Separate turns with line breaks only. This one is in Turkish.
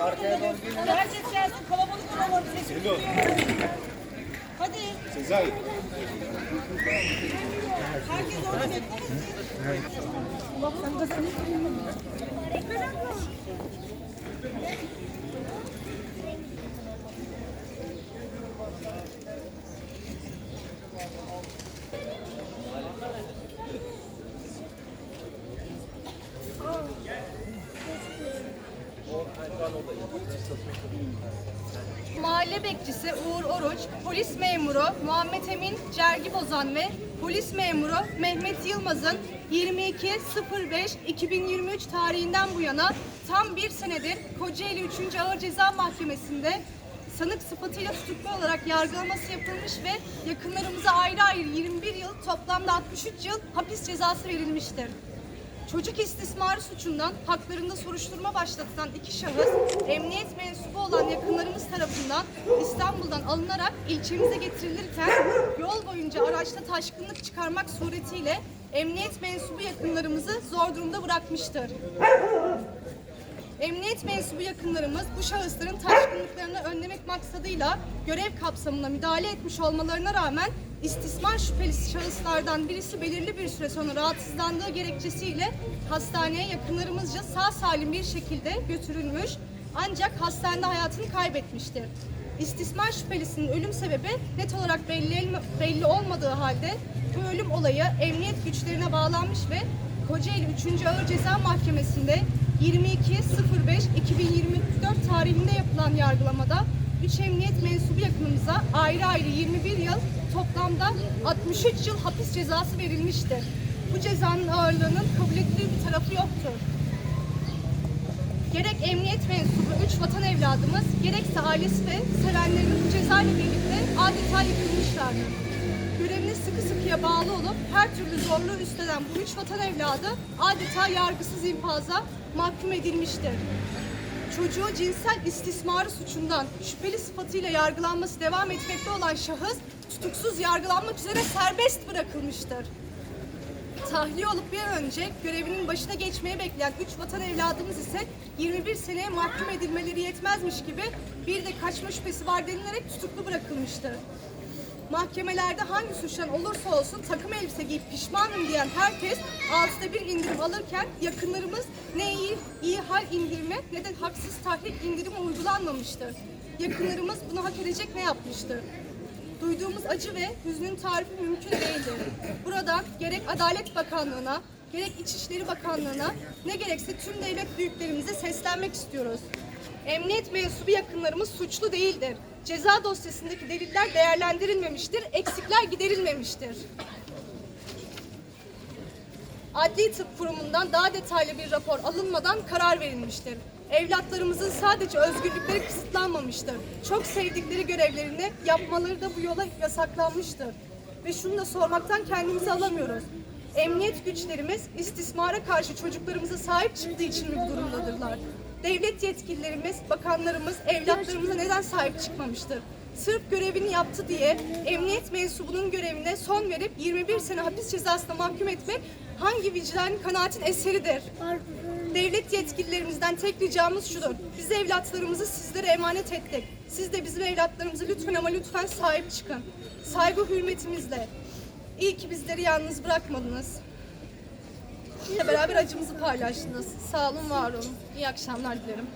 Arkaya doğru gelin.
Herkes gelsin kalabalık olalım.
Selo.
Hadi.
Sezai.
Herkes orada beklemesin.
Mahalle bekçisi Uğur Oruç, polis memuru Muhammed Emin Cergi Bozan ve polis memuru Mehmet Yılmaz'ın 22.05.2023 tarihinden bu yana tam bir senedir Kocaeli 3. Ağır Ceza Mahkemesi'nde sanık sıfatıyla tutuklu olarak yargılaması yapılmış ve yakınlarımıza ayrı ayrı 21 yıl toplamda 63 yıl hapis cezası verilmiştir. Çocuk istismarı suçundan haklarında soruşturma başlatılan iki şahıs, emniyet mensubu olan yakınlarımız tarafından İstanbul'dan alınarak ilçemize getirilirken yol boyunca araçta taşkınlık çıkarmak suretiyle emniyet mensubu yakınlarımızı zor durumda bırakmıştır. Emniyet mensubu yakınlarımız bu şahısların taşkınlıklarını önlemek maksadıyla görev kapsamında müdahale etmiş olmalarına rağmen istismar şüphelisi şahıslardan birisi belirli bir süre sonra rahatsızlandığı gerekçesiyle hastaneye yakınlarımızca sağ salim bir şekilde götürülmüş ancak hastanede hayatını kaybetmiştir. İstismar şüphelisinin ölüm sebebi net olarak belli, belli olmadığı halde bu ölüm olayı emniyet güçlerine bağlanmış ve Kocaeli 3. Ağır Ceza Mahkemesi'nde 22.05.2024 tarihinde yapılan yargılamada 3 emniyet mensubu yakınımıza ayrı ayrı 21 yıl toplamda 63 yıl hapis cezası verilmiştir. Bu cezanın ağırlığının kabul edilir bir tarafı yoktur. Gerek emniyet mensubu 3 vatan evladımız gerekse ailesi ve sevenlerinin bu cezayla birlikte adeta yıkılmışlardır. Sıkı sıkıya bağlı olup her türlü zorluğu üstlenen bu üç vatan evladı adeta yargısız infaza mahkum edilmiştir. Çocuğu cinsel istismarı suçundan şüpheli sıfatıyla yargılanması devam etmekte olan şahıs tutuksuz yargılanmak üzere serbest bırakılmıştır. Tahliye olup bir önce görevinin başına geçmeye bekleyen 3 vatan evladımız ise 21 seneye mahkum edilmeleri yetmezmiş gibi bir de kaçma şüphesi var denilerek tutuklu bırakılmıştır. Mahkemelerde hangi suçtan olursa olsun takım elbise giyip pişmanım diyen herkes altıda bir indirim alırken yakınlarımız ne iyi, iyi hal indirimi ne de haksız tahrik indirimi uygulanmamıştır. Yakınlarımız bunu hak edecek ne yapmıştır? Duyduğumuz acı ve hüznün tarifi mümkün değildir. Buradan gerek Adalet Bakanlığı'na, gerek İçişleri Bakanlığı'na, ne gerekse tüm devlet büyüklerimize seslenmek istiyoruz. Emniyet mensubu yakınlarımız suçlu değildir. Ceza dosyasındaki deliller değerlendirilmemiştir, eksikler giderilmemiştir. Adli Tıp Kurumu'ndan daha detaylı bir rapor alınmadan karar verilmiştir. Evlatlarımızın sadece özgürlükleri kısıtlanmamıştır. Çok sevdikleri görevlerini yapmaları da bu yola yasaklanmıştır. Ve şunu da sormaktan kendimizi alamıyoruz. Emniyet güçlerimiz istismara karşı çocuklarımıza sahip çıktığı için mi bu durumdadırlar? Devlet yetkililerimiz, bakanlarımız evlatlarımıza neden sahip çıkmamıştır? Sırf görevini yaptı diye emniyet mensubunun görevine son verip 21 sene hapis cezasına mahkum etmek hangi vicdan kanaatin eseridir? Devlet yetkililerimizden tek ricamız şudur. Biz evlatlarımızı sizlere emanet ettik. Siz de bizim evlatlarımıza lütfen ama lütfen sahip çıkın. Saygı hürmetimizle. İyi ki bizleri yalnız bırakmadınız. Bizle beraber acımızı paylaştınız. Sağ olun, var olun. İyi akşamlar dilerim.